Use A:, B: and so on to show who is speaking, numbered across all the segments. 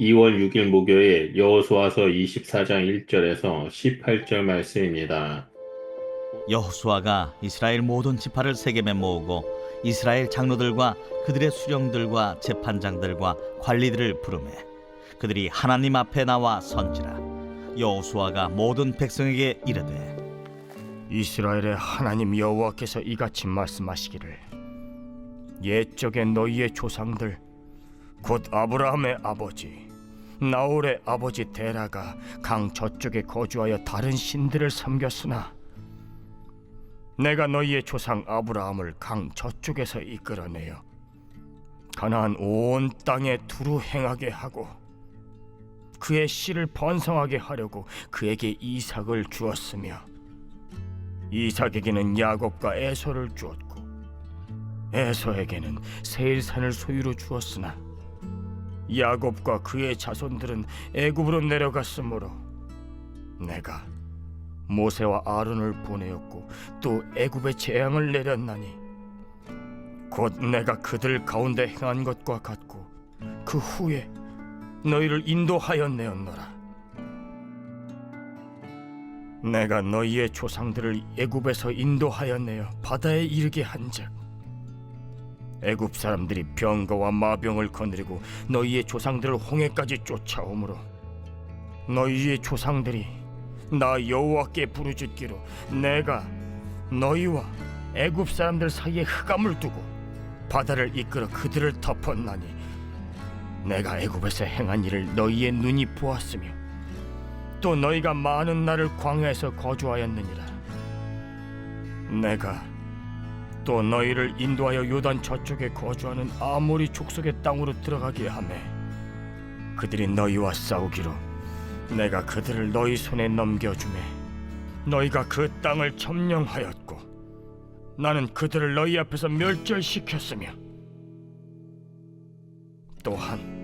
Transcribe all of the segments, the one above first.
A: 2월 6일 목요일 여호수아서 24장 1절에서 18절 말씀입니다.
B: 여호수아가 이스라엘 모든 지파를 세겜에 모으고 이스라엘 장로들과 그들의 수령들과 재판장들과 관리들을 부르매 그들이 하나님 앞에 나와 선지라 여호수아가 모든 백성에게 이르되
C: 이스라엘의 하나님 여호와께서 이같이 말씀하시기를 옛적에 너희의 조상들 곧 아브라함의 아버지 나홀의 아버지 데라가 강 저쪽에 거주하여 다른 신들을 섬겼으나 내가 너희의 조상 아브라함을 강 저쪽에서 이끌어내어 가나안 온 땅에 두루 행하게 하고 그의 씨를 번성하게 하려고 그에게 이삭을 주었으며 이삭에게는 야곱과 에서를 주었고 에서에게는 세일산을 소유로 주었으나 야곱과 그의 자손들은 애굽으로 내려갔으므로 내가 모세와 아론을 보내었고 또 애굽에 재앙을 내렸나니 곧 내가 그들 가운데 행한 것과 같고 그 후에 너희를 인도하였내었노라. 내가 너희의 조상들을 애굽에서 인도하여 내어 바다에 이르게 한즉 애굽 사람들이 병거와 마병을 거느리고 너희의 조상들을 홍해까지 쫓아오므로 너희의 조상들이 나 여호와께 부르짖기로 내가 너희와 애굽 사람들 사이에 흑암을 두고 바다를 이끌어 그들을 덮었나니 내가 애굽에서 행한 일을 너희의 눈이 보았으며 또 너희가 많은 날을 광야에서 거주하였느니라. 내가 또 너희를 인도하여 요단 저쪽에 거주하는 아모리 족속의 땅으로 들어가게 하매 그들이 너희와 싸우기로 내가 그들을 너희 손에 넘겨주매 너희가 그 땅을 점령하였고 나는 그들을 너희 앞에서 멸절시켰으며 또한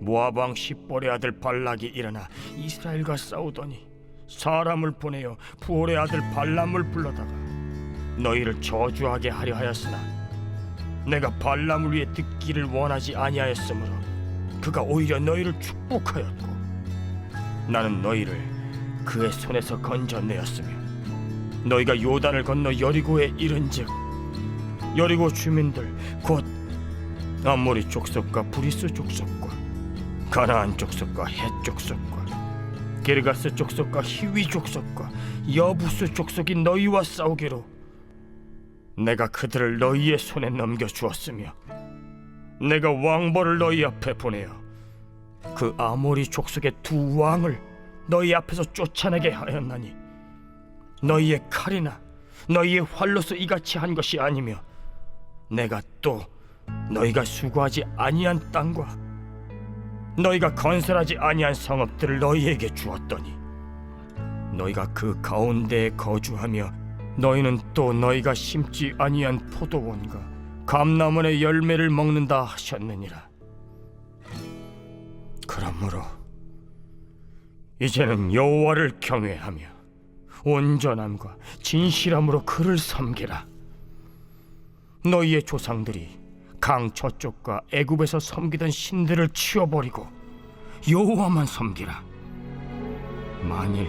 C: 모압 왕 십볼의 아들 발락이 일어나 이스라엘과 싸우더니 사람을 보내어 부올의 아들 발람을 불러다가 너희를 저주하게 하려 하였으나 내가 발람을 위해 듣기를 원하지 아니하였으므로 그가 오히려 너희를 축복하였고 나는 너희를 그의 손에서 건져내었으며 너희가 요단을 건너 여리고에 이른즉 여리고 주민들 곧 아모리 족속과 브리스 족속과 가나안 족속과 헷 족속과 게르가스 족속과 히위 족속과 여부스 족속이 너희와 싸우기로 내가 그들을 너희의 손에 넘겨 주었으며 내가 왕벌을 너희 앞에 보내어 그 아모리 족속의 두 왕을 너희 앞에서 쫓아내게 하였나니 너희의 칼이나 너희의 활로서 이같이 한 것이 아니며 내가 또 너희가 수고하지 아니한 땅과 너희가 건설하지 아니한 성읍들을 너희에게 주었더니 너희가 그 가운데에 거주하며 너희는 또 너희가 심지 아니한 포도원과 감나문의 열매를 먹는다 하셨느니라 그러므로 이제는 여호와를 경외하며 온전함과 진실함으로 그를 섬기라 너희의 조상들이 강 저쪽과 애굽에서 섬기던 신들을 치워버리고 여호와만 섬기라. 만일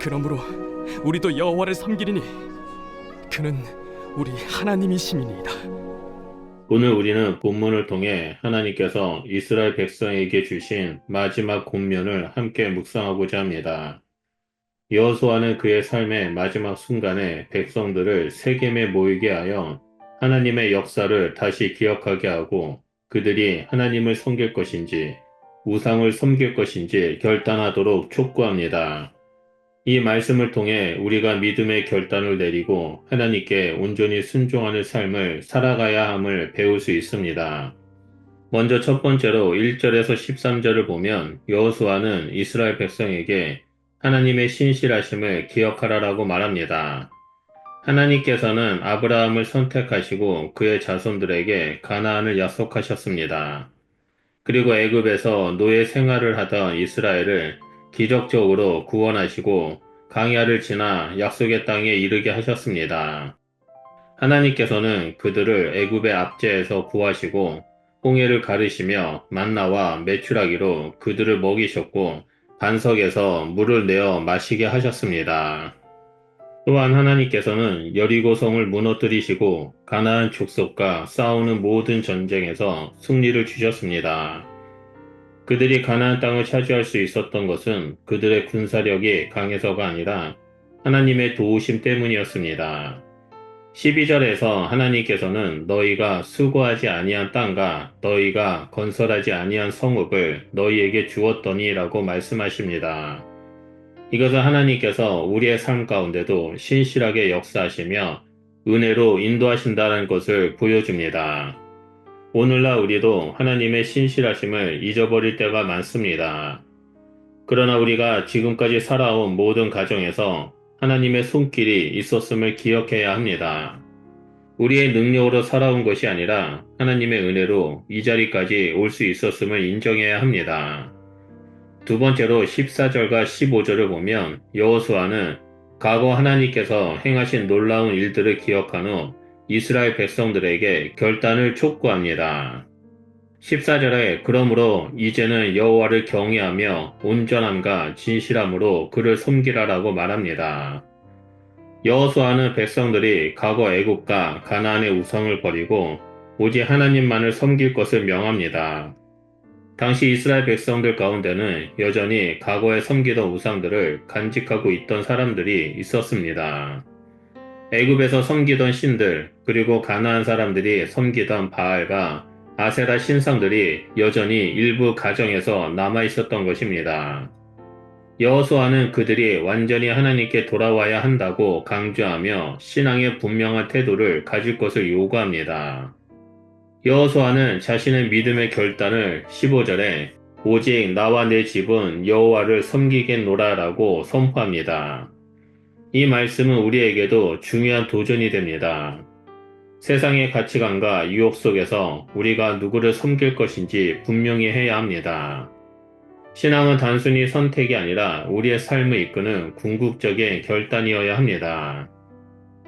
D: 그러므로 우리도 여호와를 섬기리니 그는 우리 하나님이심이니이다.
A: 오늘 우리는 본문을 통해 하나님께서 이스라엘 백성에게 주신 마지막 공면을 함께 묵상하고자 합니다. 여호수아는 그의 삶의 마지막 순간에 백성들을 세겜에 모이게 하여 하나님의 역사를 다시 기억하게 하고 그들이 하나님을 섬길 것인지 우상을 섬길 것인지 결단하도록 촉구합니다. 이 말씀을 통해 우리가 믿음의 결단을 내리고 하나님께 온전히 순종하는 삶을 살아가야 함을 배울 수 있습니다. 먼저 첫 번째로 1절에서 13절을 보면 여호수아는 이스라엘 백성에게 하나님의 신실하심을 기억하라라고 말합니다. 하나님께서는 아브라함을 선택하시고 그의 자손들에게 가나안을 약속하셨습니다. 그리고 애굽에서 노예 생활을 하던 이스라엘을 기적적으로 구원하시고 강야를 지나 약속의 땅에 이르게 하셨습니다. 하나님께서는 그들을 애굽의 압제에서 구하시고 홍해를 가르시며 만나와 메추라기로 그들을 먹이셨고 반석에서 물을 내어 마시게 하셨습니다. 또한 하나님께서는 여리고성을 무너뜨리시고 가나안 족속과 싸우는 모든 전쟁에서 승리를 주셨습니다. 그들이 가나안 땅을 차지할 수 있었던 것은 그들의 군사력이 강해서가 아니라 하나님의 도우심 때문이었습니다. 12절에서 하나님께서는 너희가 수고하지 아니한 땅과 너희가 건설하지 아니한 성읍을 너희에게 주었더니라고 말씀하십니다. 이것은 하나님께서 우리의 삶 가운데도 신실하게 역사하시며 은혜로 인도하신다는 것을 보여줍니다. 오늘날 우리도 하나님의 신실하심을 잊어버릴 때가 많습니다. 그러나 우리가 지금까지 살아온 모든 가정에서 하나님의 손길이 있었음을 기억해야 합니다. 우리의 능력으로 살아온 것이 아니라 하나님의 은혜로 이 자리까지 올 수 있었음을 인정해야 합니다. 두 번째로 14절과 15절을 보면 여호수아는 과거 하나님께서 행하신 놀라운 일들을 기억한 후 이스라엘 백성들에게 결단을 촉구합니다. 14절에 그러므로 이제는 여호와를 경외하며 온전함과 진실함으로 그를 섬기라라고 말합니다. 여호수아는 백성들이 과거 애국과 가나안의 우상을 버리고 오직 하나님만을 섬길 것을 명합니다. 당시 이스라엘 백성들 가운데는 여전히 과거에 섬기던 우상들을 간직하고 있던 사람들이 있었습니다. 애굽에서 섬기던 신들 그리고 가나안 사람들이 섬기던 바알과 아세라 신상들이 여전히 일부 가정에서 남아 있었던 것입니다. 여호수아는 그들이 완전히 하나님께 돌아와야 한다고 강조하며 신앙의 분명한 태도를 가질 것을 요구합니다. 여호수아는 자신의 믿음의 결단을 15절에 오직 나와 내 집은 여호와를 섬기겠노라라고 선포합니다. 이 말씀은 우리에게도 중요한 도전이 됩니다. 세상의 가치관과 유혹 속에서 우리가 누구를 섬길 것인지 분명히 해야 합니다. 신앙은 단순히 선택이 아니라 우리의 삶을 이끄는 궁극적인 결단이어야 합니다.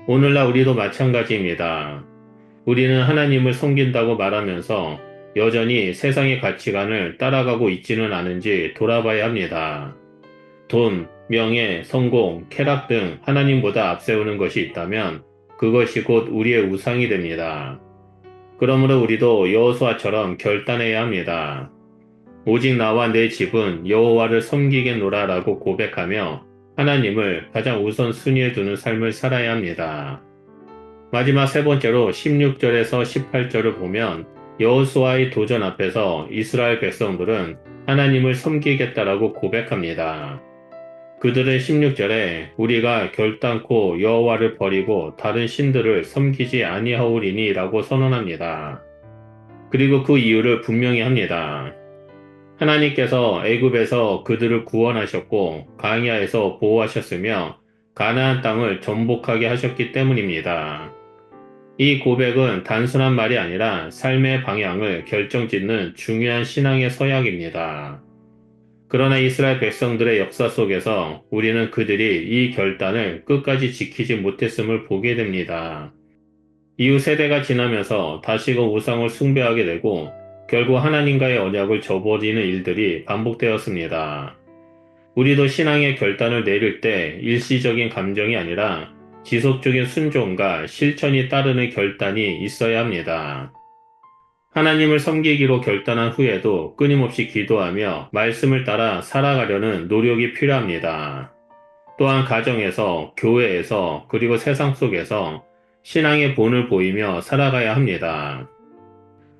A: 오늘날 우리도 마찬가지입니다. 우리는 하나님을 섬긴다고 말하면서 여전히 세상의 가치관을 따라가고 있지는 않은지 돌아봐야 합니다. 돈, 명예, 성공, 쾌락 등 하나님보다 앞세우는 것이 있다면 그것이 곧 우리의 우상이 됩니다. 그러므로 우리도 여호수아처럼 결단해야 합니다. 오직 나와 내 집은 여호와를 섬기겠노라라고 고백하며 하나님을 가장 우선 순위에 두는 삶을 살아야 합니다. 마지막 세 번째로 16절에서 18절을 보면 여호수아의 도전 앞에서 이스라엘 백성들은 하나님을 섬기겠다라고 고백합니다. 그들은 16절에 우리가 결단코 여호와를 버리고 다른 신들을 섬기지 아니하오리니라고 선언합니다. 그리고 그 이유를 분명히 합니다. 하나님께서 애굽에서 그들을 구원하셨고 강야에서 보호하셨으며 가나안 땅을 전복하게 하셨기 때문입니다. 이 고백은 단순한 말이 아니라 삶의 방향을 결정짓는 중요한 신앙의 서약입니다. 그러나 이스라엘 백성들의 역사 속에서 우리는 그들이 이 결단을 끝까지 지키지 못했음을 보게 됩니다. 이후 세대가 지나면서 다시금 우상을 숭배하게 되고 결국 하나님과의 언약을 저버리는 일들이 반복되었습니다. 우리도 신앙의 결단을 내릴 때 일시적인 감정이 아니라 지속적인 순종과 실천이 따르는 결단이 있어야 합니다. 하나님을 섬기기로 결단한 후에도 끊임없이 기도하며 말씀을 따라 살아가려는 노력이 필요합니다. 또한 가정에서, 교회에서, 그리고 세상 속에서 신앙의 본을 보이며 살아가야 합니다.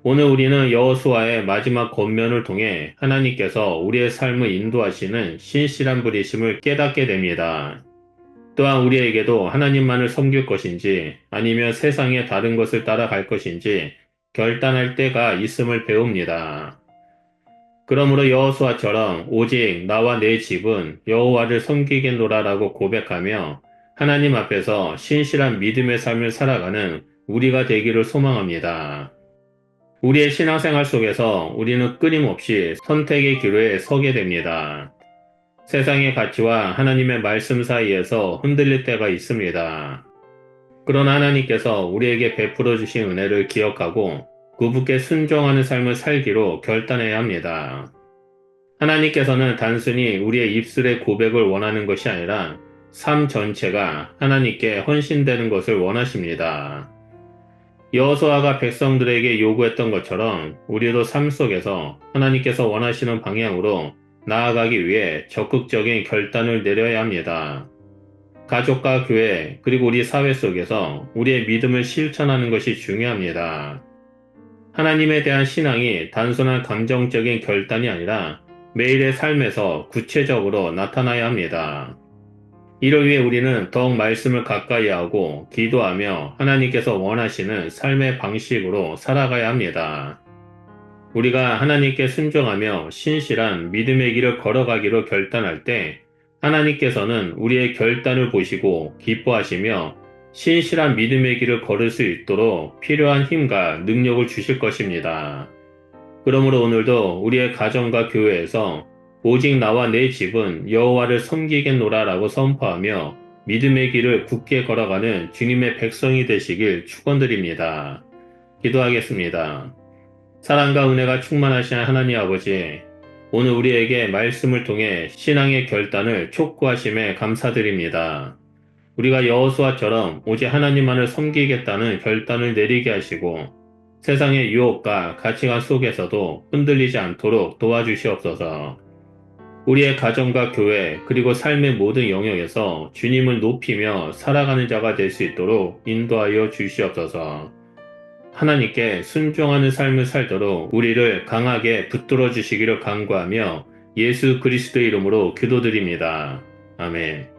A: 오늘 우리는 여호수아의 마지막 권면을 통해 하나님께서 우리의 삶을 인도하시는 신실한 분이심을 깨닫게 됩니다. 또한 우리에게도 하나님만을 섬길 것인지 아니면 세상의 다른 것을 따라갈 것인지 결단할 때가 있음을 배웁니다. 그러므로 여호수아처럼 오직 나와 내 집은 여호와를 섬기겠노라라고 고백하며 하나님 앞에서 신실한 믿음의 삶을 살아가는 우리가 되기를 소망합니다. 우리의 신앙생활 속에서 우리는 끊임없이 선택의 기로에 서게 됩니다. 세상의 가치와 하나님의 말씀 사이에서 흔들릴 때가 있습니다. 그러나 하나님께서 우리에게 베풀어 주신 은혜를 기억하고 그분께 순종하는 삶을 살기로 결단해야 합니다. 하나님께서는 단순히 우리의 입술의 고백을 원하는 것이 아니라 삶 전체가 하나님께 헌신되는 것을 원하십니다. 여호수아가 백성들에게 요구했던 것처럼 우리도 삶 속에서 하나님께서 원하시는 방향으로 나아가기 위해 적극적인 결단을 내려야 합니다. 가족과 교회 그리고 우리 사회 속에서 우리의 믿음을 실천하는 것이 중요합니다. 하나님에 대한 신앙이 단순한 감정적인 결단이 아니라 매일의 삶에서 구체적으로 나타나야 합니다. 이를 위해 우리는 더욱 말씀을 가까이 하고 기도하며 하나님께서 원하시는 삶의 방식으로 살아가야 합니다. 우리가 하나님께 순종하며 신실한 믿음의 길을 걸어가기로 결단할 때 하나님께서는 우리의 결단을 보시고 기뻐하시며 신실한 믿음의 길을 걸을 수 있도록 필요한 힘과 능력을 주실 것입니다. 그러므로 오늘도 우리의 가정과 교회에서 오직 나와 내 집은 여호와를 섬기겠노라라고 선포하며 믿음의 길을 굳게 걸어가는 주님의 백성이 되시길 축원드립니다. 기도하겠습니다. 사랑과 은혜가 충만하신 하나님 아버지, 오늘 우리에게 말씀을 통해 신앙의 결단을 촉구하심에 감사드립니다. 우리가 여호수아처럼 오직 하나님만을 섬기겠다는 결단을 내리게 하시고 세상의 유혹과 가치관 속에서도 흔들리지 않도록 도와주시옵소서. 우리의 가정과 교회 그리고 삶의 모든 영역에서 주님을 높이며 살아가는 자가 될 수 있도록 인도하여 주시옵소서. 하나님께 순종하는 삶을 살도록 우리를 강하게 붙들어 주시기를 간구하며 예수 그리스도의 이름으로 기도드립니다. 아멘.